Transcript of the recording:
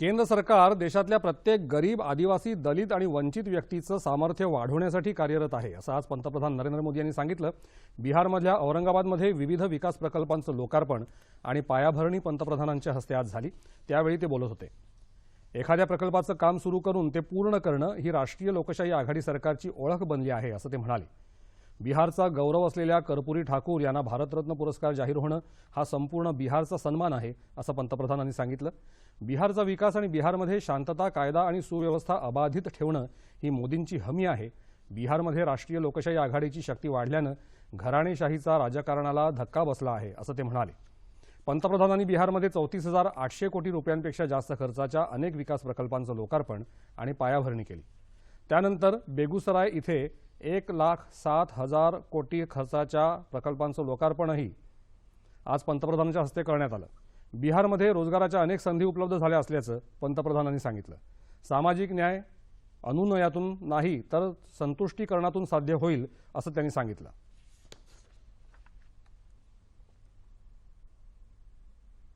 केंद्र सरकार देशातल्या प्रत्येक गरीब आदिवासी दलित आणि वंचित व्यक्तीचं सामर्थ्य वाढवण्यासाठी कार्यरत आहे असं आज पंतप्रधान नरेंद्र मोदी यांनी सांगितलं. बिहारमधल्या औरंगाबादमध्ये विविध विकास प्रकल्पांचं लोकार्पण आणि पायाभरणी पंतप्रधानांच्या हस्ते आज झाली. त्यावेळी ते बोलत होते. एखाद्या प्रकल्पाचं काम सुरू करून ते पूर्ण करणं ही राष्ट्रीय लोकशाही आघाडी सरकारची ओळख बनली आहे असं ते म्हणाले. बिहारचा गौरव असलेल्या कर्पुरी ठाकूर यांना भारतरत्न पुरस्कार जाहीर होणं हा संपूर्ण बिहारचा सन्मान आहे असं पंतप्रधानांनी सांगितलं. बिहारचा विकास आणि बिहारमध्ये शांतता कायदा आणि सुव्यवस्था अबाधित ठेवणं ही मोदींची हमी आहे. बिहारमध्ये राष्ट्रीय लोकशाही आघाडीची शक्ती वाढल्यानं घराणेशाहीचा राजकारणाला धक्का बसला आहे असं ते म्हणाले. पंतप्रधानांनी बिहारमध्ये चौतीस हजार आठशे कोटी रुपयांपेक्षा जास्त खर्चाच्या अनेक विकास प्रकल्पांचं लोकार्पण आणि पायाभरणी केली. त्यानंतर बेगुसराय इथे एक लाख सात हजार कोटी खर्चाच्या प्रकल्पांचं लोकार्पणही आज पंतप्रधानांच्या हस्ते करण्यात आलं. बिहारमध्ये रोजगाराच्या अनेक संधी उपलब्ध झाल्या असल्याचं पंतप्रधानांनी सांगितलं. सामाजिक न्याय अनुनयातून नाही तर संतुष्टीकरणातून साध्य होईल असं त्यांनी सांगितलं.